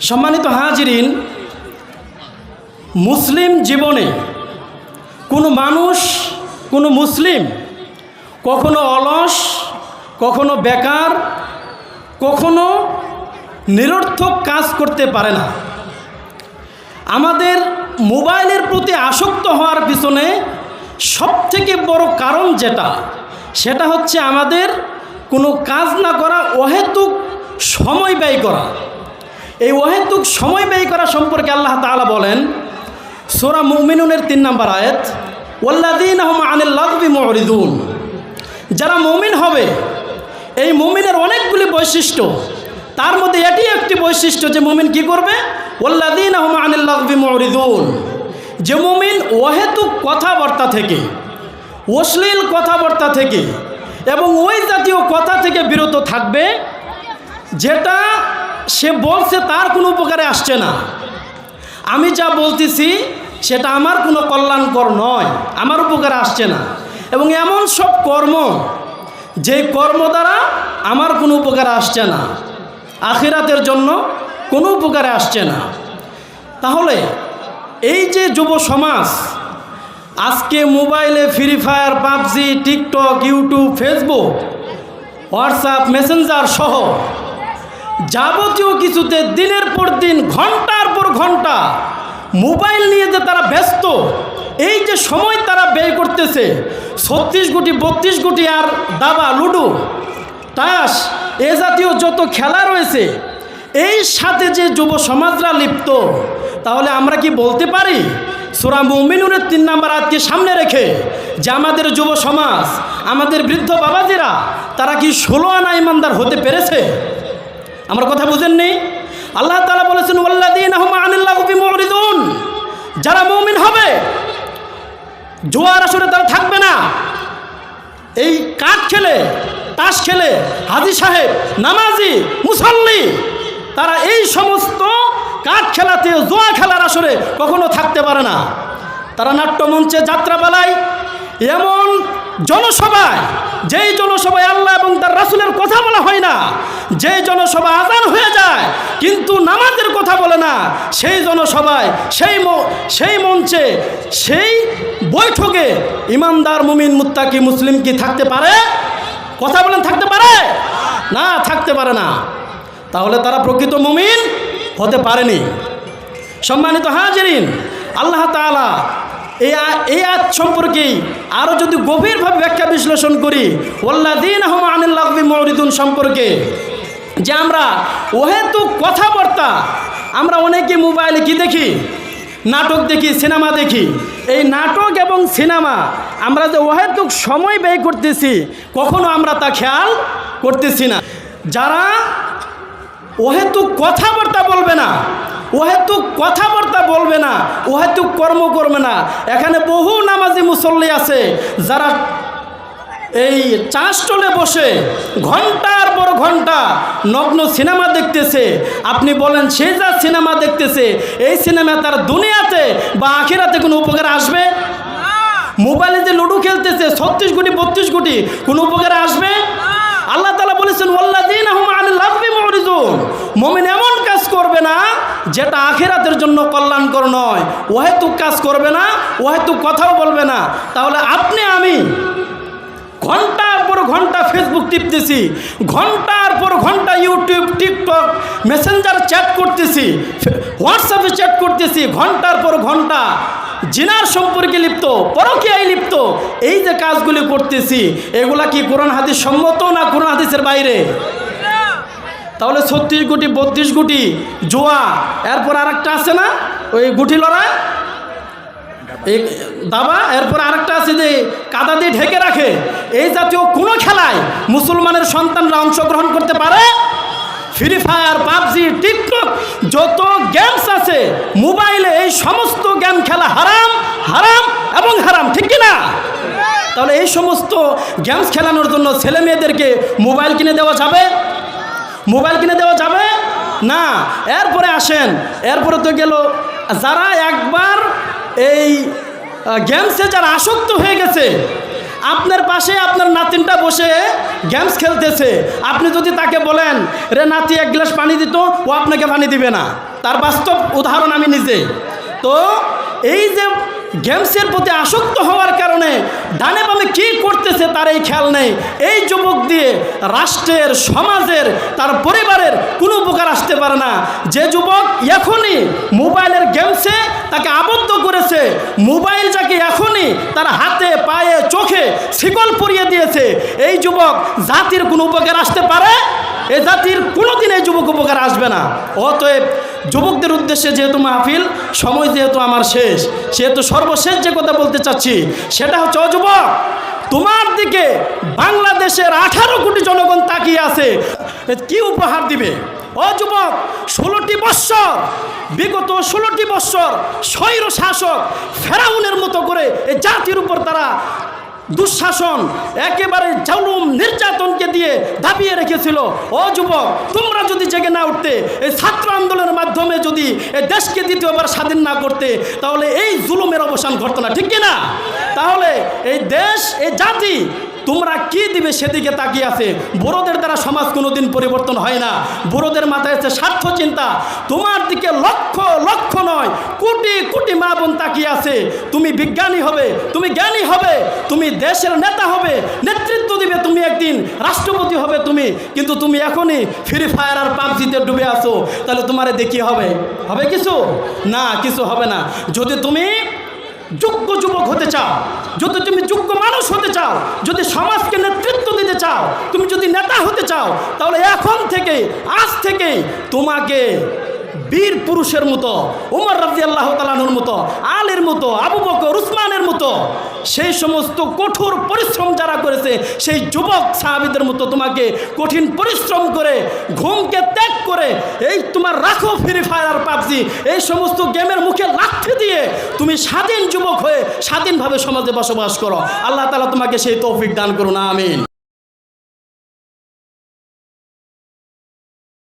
সম্মানিত হাজিরিন, মুসলিম জীবনে কোনো মানুষ, কোনো মুসলিম কখনো অলস, কখনো বেকার, কখনো নিরর্থক কাজ করতে পারে না। আমাদের মোবাইলের প্রতি আসক্ত হওয়ার পিছনে সবথেকে বড় কারণ যেটা, সেটা হচ্ছে আমাদের কোনো কাজ না করা অহেতুক সময় ব্যয় করা। এই অহেতুক সময় ব্যয় করা সম্পর্কে আল্লাহ তাআলা বলেন, সোরা মুমিনুনের তিন নম্বর আয়াত ওল্লাদিন আহম আনিল লাগবি মরিদুন। যারা মমিন হবে, এই মমিনের অনেকগুলি বৈশিষ্ট্য, তার মধ্যে এটি একটি বৈশিষ্ট্য যে মমিন কি করবে? ওল্লাদিন আহম আনিল লাগবি মরিদুন। যে মমিন অহেতুক কথাবার্তা থেকে, অশ্লীল কথাবার্তা থেকে এবং ওই জাতীয় কথা থেকে বিরত থাকবে, যেটা সে বলছে, তার কোনো উপকারে আসছে না। আমি যা বলতেছি, সেটা আমার কোনো কল্যাণকর নয়, আমার উপকারে আসছে না। এবং এমন সব কর্ম যে কর্ম দ্বারা আমার কোনো উপকারে আসছে না, আখিরাতের জন্য কোনো উপকারে আসছে না। তাহলে এই যে যুব সমাজ, আজকে মোবাইলে Free Fire, PUBG, TikTok, YouTube, Facebook, WhatsApp, Messenger সহ যাবতীয় কিছুতে দিনের পর দিন, ঘণ্টার পর ঘণ্টা মোবাইল নিয়ে যে তারা ব্যস্ত, এই যে সময় তারা ব্যয় করতেছে, ছত্রিশ কোটি, বত্রিশ কোটি আর দাবা, লুডো, তাস, এ জাতীয় যত খেলা রয়েছে, এই সাথে যে যুব সমাজরা লিপ্ত, তাহলে আমরা কি বলতে পারি? সুরা মুমিনুরের তিন নাম্বার আজকে সামনে রেখে যে আমাদের যুব সমাজ, আমাদের বৃদ্ধ বাবাজিরা, তারা কি ষোলো আনা ইমানদার হতে পেরেছে? আমার কথা বুঝেননি? আল্লাহ তালা বলেছেন যারা মমিন হবে, জোয়ার আসরে তারা থাকবে না। এই কাঠ খেলে, তাস খেলে, হাজি সাহেব, নামাজি, মুসল্লি, তারা এই সমস্ত কাঠ খেলাতে জোয়া খেলার আসরে কখনো থাকতে পারে না। তারা নাট্যমঞ্চে যাত্রাপালায় এমন জনসভায়, যেই জনসভায় আল্লাহ এবং তার রাসুলের কথা বলা হয় না, যেই জনসভা আজান হয়ে যায়, কিন্তু নামাজের কথা বলে না, সেই জনসভায়, সেই সেই মঞ্চে, সেই বৈঠকে ইমানদার মুমিন, মুত্তাকি মুসলিম কি থাকতে পারে? কথা বলেন, থাকতে পারে? না, থাকতে পারে না। তাহলে তারা প্রকৃত মুমিন হতে পারেনি। সম্মানিত হাজিরিন, আল্লাহ তাআলা এই এই আজ সম্পর্কে আরও যদি গভীরভাবে ব্যাখ্যা বিশ্লেষণ করি ওল্লাদিন আহম আনিল্লাহবি মরিদুন সম্পর্কে, যে আমরা ওহেতুক কথাবার্তা, আমরা অনেকে মোবাইলে কি দেখি? নাটক দেখি, সিনেমা দেখি। এই নাটক এবং সিনেমা, আমরা যে অহেতুক সময় ব্যয় করতেছি, কখনো আমরা তা খেয়াল করতেছি না। যারা ওহেতুক কথাবার্তা বলবে না ওহেতুক কথাবার্তা বলবে না ওহেতুক কর্ম করবে না। এখানে বহু নামাজি মুসল্লি আছে যারা এই চাষ চলে বসে ঘণ্টার পর ঘণ্টা নগ্ন সিনেমা দেখতেছে। আপনি বলেন সে যা সিনেমা দেখতেছে এই সিনেমা তার দুনিয়াতে বা আখিরাতে কোনো উপকার আসবে? মোবাইলে যে লুডো খেলতেছে ছত্রিশ কোটি বত্রিশ কোটি কোনো উপকারে আসবে? আল্লাহ তালা বলেছেন ওল্লাদিন মমিন এমন করবে না, যেটা আখেরাতের জন্য কল্যাণকর নয়। ওহেতুক কাজ করবে না ওহেতুক কথাও বলবে না। তাহলে আপনি আমি ঘণ্টার পর ঘণ্টা ফেসবুক টিপতেছি ঘণ্টার পর ঘণ্টা ইউটিউব টিকটক মেসেঞ্জার চ্যাট করতেছি হোয়াটসঅ্যাপে চ্যাট করতেছি, ঘণ্টার পর ঘণ্টা জিনার সম্পর্কে লিপ্ত, পরকীয়ায় লিপ্ত, এই যে কাজগুলি করতেছি, এগুলা কি কোরআন হাদিস সম্মত না কোরআন হাদিসের বাইরে? তাহলে ছত্রিশ গুটি, বত্রিশ গুটি, জোয়া। এরপর আরেকটা আছে না? ওই গুটি এই দাবা? এরপর আরেকটা আছে যে কাদা দিয়ে ঢেকে রাখে। এই জাতীয় কোনো খেলায় মুসলমানের সন্তানরা অংশগ্রহণ করতে পারে? ফ্রি ফায়ার পাবজি, টিকটক, যত গেমস আছে, মোবাইলে এই সমস্ত গেম খেলা হারাম হারাম এবং হারাম, ঠিক কি না তাহলে এই সমস্ত গেমস খেলানোর জন্য ছেলে মেয়েদেরকে মোবাইল কিনে দেওয়া যাবে? মোবাইল কিনে দেওয়া যাবে? না। এরপরে আসেন। এরপরে তো গেল, যারা একবার এই গেমসে যারা আসক্ত হয়ে গেছে, আপনার পাশে আপনার নাতিনটা বসে গেমস খেলতেছে। আপনি যদি তাকে বলেন, রে নাতি, এক গ্লাস পানি দিত, ও আপনাকে পানি দিবে না। তার বাস্তব উদাহরণ আমি নিজে। তো এই যে গেমসের প্রতি আসক্ত হওয়ার কারণে ডানে বামে কী করতেছে তার এই খেয়াল নেই। এই যুবক দিয়ে রাষ্ট্রের, সমাজের, তার পরিবারের কোনো উপকার আসতে পারে না। যে যুবক এখনই মোবাইলের গেমসে তাকে আবদ্ধ করেছে, মোবাইল যাকে এখনই তার হাতে, পায়ে, চোখে শিকল পরিয়ে দিয়েছে, এই যুবক জাতির কোনো উপকার আসতে পারে? এ জাতির কোনোদিন এই যুবক উপকার আসবে না। অতএব যুবকদের উদ্দেশ্যে যেহেতু মাহফিল, সময় যেহেতু আমার শেষ, সেহেতু সর্বশেষ যে কথা বলতে চাচ্ছি, সেটা হচ্ছে, ও যুবক, তোমার দিকে বাংলাদেশের আঠারো কোটি জনগণ তাকিয়ে আছে কি উপহার দিবে? ও যুবক, ষোলোটি বৎসর, বিগত ষোলোটি বৎসর স্বৈর শাসক ফেরাউনের মতো করে এই জাতির উপর তারা দুঃশাসন একেবারে জালুম নির্যাতনকে দিয়ে দাবিয়ে রেখেছিল। ও যুবক, তোমরা যদি জেগে না উঠতে, এই ছাত্র আন্দোলনের মাধ্যমে যদি এই দেশকে দ্বিতীয়বার স্বাধীন না করতে, তাহলে এই জুলুমের অবসান ঘটতো না। ঠিক কিনা তাহলে এই দেশ, এই জাতি তোমরা কি দিবে সেদিকে তাকিয়ে আছে? বুড়োদের দ্বারা সমাজ কোনোদিন পরিবর্তন হয় না। বুড়োদের মাথায় আছে স্বার্থ চিন্তা। তোমার দিকে লক্ষ লক্ষ নয়, কোটি কোটি মা বোন তাকিয়ে আছে। তুমি বিজ্ঞানী হবে, তুমি জ্ঞানী হবে, তুমি দেশের নেতা হবে, নেতৃত্ব দিবে তুমি একদিন, রাষ্ট্রপতি হবে তুমি। কিন্তু তুমি এখনই ফ্রি ফায়ার আর পাবজিতে ডুবে আছো। তাহলে তোমারে দেখি হবে? হবে কিছু? না, কিছু হবে না। যদি তুমি যোগ্য যুবক হতে চাও, যদি তুমি যোগ্য মানুষ হতে চাও, যদি সমাজকে নেতৃত্ব দিতে চাও, তুমি যদি নেতা হতে চাও, তাহলে এখন থেকে আজ থেকে তোমাকে বীর পুরুষের মতো, উমর রাজি আল্লাহ তালানুর মতো, আলের মতো, আবু বকর, উসমানের মতো, সেই সমস্ত কঠোর পরিশ্রম যারা করেছে, সেই যুবক সাহাবিদের মতো তোমাকে কঠিন পরিশ্রম করে, ঘুমকে ত্যাগ করে, এই তোমার রাখো ফ্রি ফায়ার পাবজি, এই সমস্ত গেমের মুখে লাঠি দিয়ে তুমি স্বাধীন যুবক হয়ে স্বাধীনভাবে সমাজে বসবাস করো। আল্লাহ তালা তোমাকে সেই তৌফিক দান করুন, আমিন।